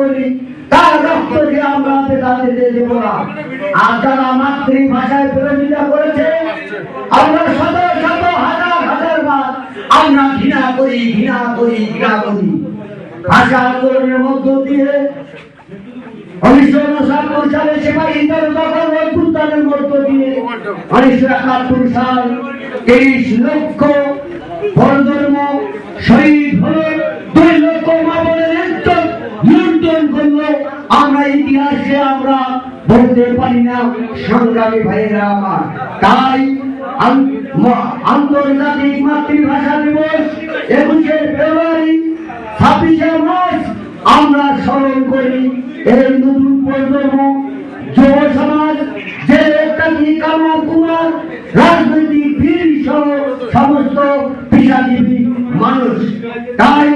করি, তার রক্ত দিয়ে আমরা বেতা দিতে দেব না আর যারা মাতৃভাষায় বিরোধিতা করেছে, আমরা শত শত হাজার হাজার বার আমরা ঘৃণা করি ঘৃণা করি ঘৃণা করি। ভাষা আন্দোলনের মধ্য দিয়ে উনিশশো উনসত্তর সালে দখল অভ্যুত্থানের দিয়ে না, সংগ্রামী ভাইয়েরা আমার। তাই আন্তর্জাতিক মাতৃভাষা দিবস একুশে ফেব্রুয়ারি, ছাব্বিশে মার্চ আমরা স্মরণ করি এই নতুন প্রজন্ম। যুব সমাজ, যে একটা কি কামা কুমার, রাজনৈতিক বীর সহ সমস্ত পেশাজীবী মানুষ। তাই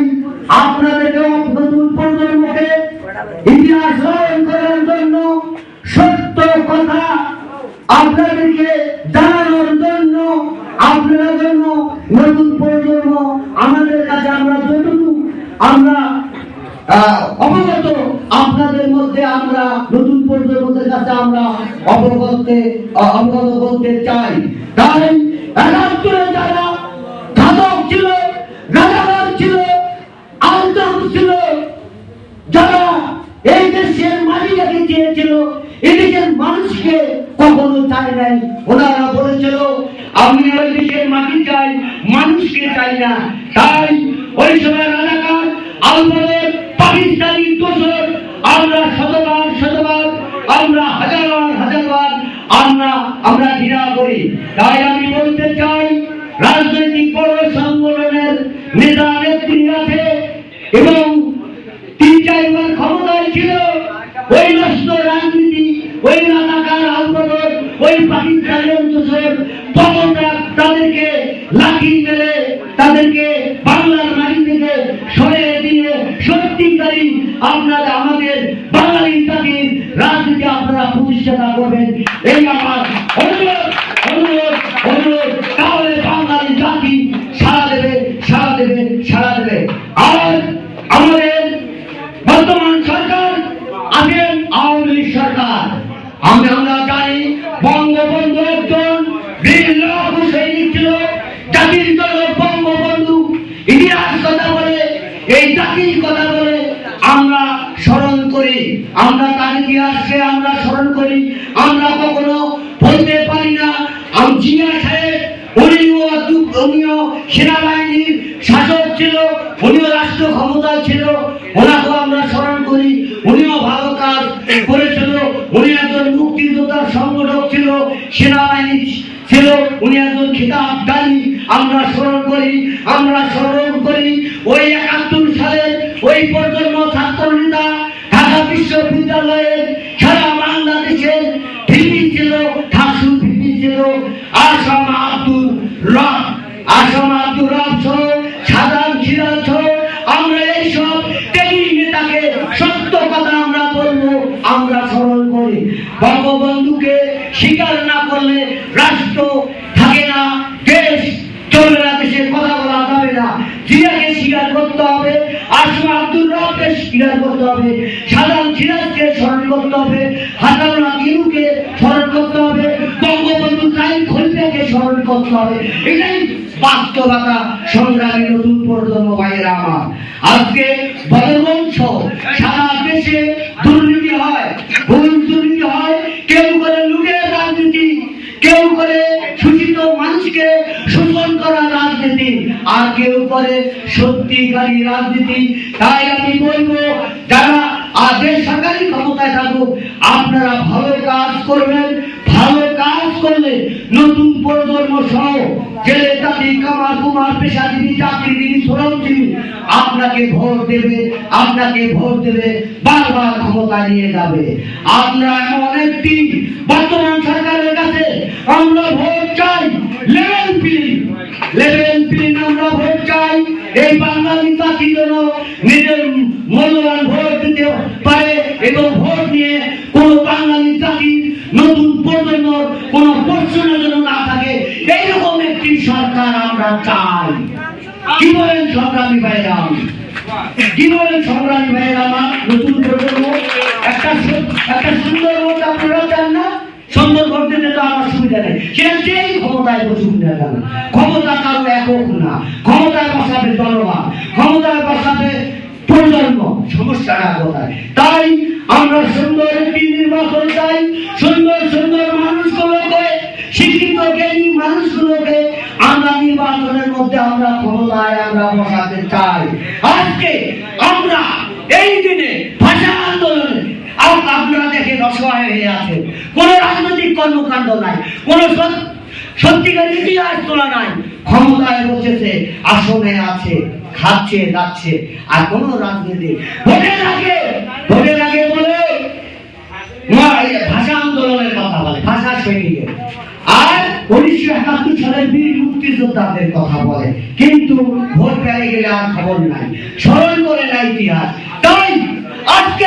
নতুন প্রজন্ম আমাদের কাছে আমরা যতটুকু আমরা অবগত, আপনাদের মধ্যে আমরা নতুন প্রজন্মদের কাছে আমরা অবগত অবগত করতে চাই। তাই একাত্তরে যারা ঘাতক ছিল ছিল ছিল, যারা এই দেশের মালিকাকে চেয়েছিল এই দেশের মানুষকে কখনো চায় নাই। ওনারা বলেছিল আমি ওই দেশের মাটি চাই, মানুষকে চাই না। তাই ওই সময় রাজাকার আলমানের পাকিস্তানি দোষর আমরা শতবার শতবার, আমরা হাজারবার হাজারবার আমরা আমরা ঘৃণা করি। তাই আমি বলতে চাই, রাজনৈতিক বড় সংগঠনের নেতা নেত্রী আছে এবং তিন চারবার ক্ষমতায় ছিল। ওই নষ্ট রাজনীতি, ওই রাজাকার আন্দোলন, ওই পাকিস্তানের তখন তাদেরকে লাঠি মেরে তাদেরকে বাংলার মাটি থেকে সরিয়ে দিয়ে সত্যিকারী আপনারা আমাদের বাঙালি জাতির রাজনীতি আপনারা প্রতিষ্ঠাতা করবেন। এই আমার অনুরোধ অনুরোধ অনুরোধ, তাহলে বাঙালি জাতি সারা দেবে সারা দেবে সারা দেবে। আমরা তার ইতিহাসকে আমরা স্মরণ করি, আমরা কখনো বলতে পারি না। জিয়া সাহেব সেনাবাহিনীর শাসক ছিল, উনিও রাষ্ট্র ক্ষমতা ছিল আমরা স্মরণ করি। উনিও ভালো কাজ করেছিল, উনি একজন মুক্তিযোদ্ধার সংগঠক ছিল, সেনাবাহিনী ছিল, উনি একজন খিতাব দানি আমরা স্মরণ করি, আমরা স্মরণ করি, ওই একাত্তর সালে ওই প্রজন্ম বঙ্গবন্ধুকে স্বীকার না করলে রাষ্ট্র থাকে না, দেশ চলবে না দেশের কথা বলা যাবে না। জিয়াকে স্বীকার করতে হবে, আসমা আব্দুল রবকে স্বীকার করতে হবে সাধারণ সিরাজকে স্মরণ করতে হবে হাসানুল্লাহ ইনুকে স্মরণ করতে হবে, বঙ্গবন্ধু তাই খলিফাকে স্মরণ করতে হবে। এটাই বাস্তবতা সংগ্রামী নতুন প্রজন্ম ভাইয়েরা আমার। আজকে বদলবংশ সারা দেশে দুর্নীতি হয়, ভুল করে শোষিত মানুষকে শোষণ করা রাজনীতি। আর কেউ করে সত্যিকারী রাজনীতি? তাই আমি বলব, যারা আদেশ সরকারি ক্ষমতায় থাকুক, আপনারা ভালো কাজ করবেন। ভালো কাজ করলে নতুন প্রজন্ম সহ জেলে জাতি কামার কুমার পেশাজীবী, চাকরিজীবী, শ্রমজীবী। আপনাকে ভোট দেবে, আপনাকে ভোট দেবে, বারবার ক্ষমতা নিয়ে যাবে। আমরা এমন একটি বর্তমান সরকারের কাছে আমরা ভোট চাই, লেভেল পিল লেভেল পিল আমরা ভোট চাই, এই বাঙালি জাতি যেন নিজের মূল্যবান ভোট দিতে পারে। একটি সরকার আমরা চাই? কি বলেন সংগ্রামী ভাইরা কি বলেন সংগ্রামী ভাইয়ের আমার নতুন প্রজন্ম? একটা একটা সুন্দর ভোট আপনারা চান না? সুন্দর আমার সুবিধা নেই। ক্ষমতায় বসুক না ক্ষমতা কারও একক না। ক্ষমতায় বসাবে জনগণ। ক্ষমতায় বসাবে প্রজন্ম। সমস্যাটা কোথায়? তাই আমরা সুন্দর একটি নির্বাচন চাই সুন্দর সুন্দর মানুষগুলোকে শিক্ষিত জ্ঞানী মানুষগুলোকে আমরা নির্বাচনের মধ্যে ক্ষমতায় আমরা বসাতে চাই। আজকে আমরা এই দিনে ভাষা আন্দোলনে আপনারা দেখেন অসহায় হয়ে আছে। কোন রাজনৈতিক কর্মকাণ্ড নাই, কোন সত্যিকার ইতিহাস তোলা নাই। ক্ষমতায় বসেছে, আসনে আছে, খাচ্ছে, যাচ্ছে, আর কোন রাজনীতি ভোটের আগে ভোটের আগে বলে আর উনিশশো একাত্তর সালের বীর মুক্তিযোদ্ধাদের কথা বলে। কিন্তু ভোট পেয়ে গেলে আর খবর নাই। স্মরণ করে না ইতিহাস। তাই আজকে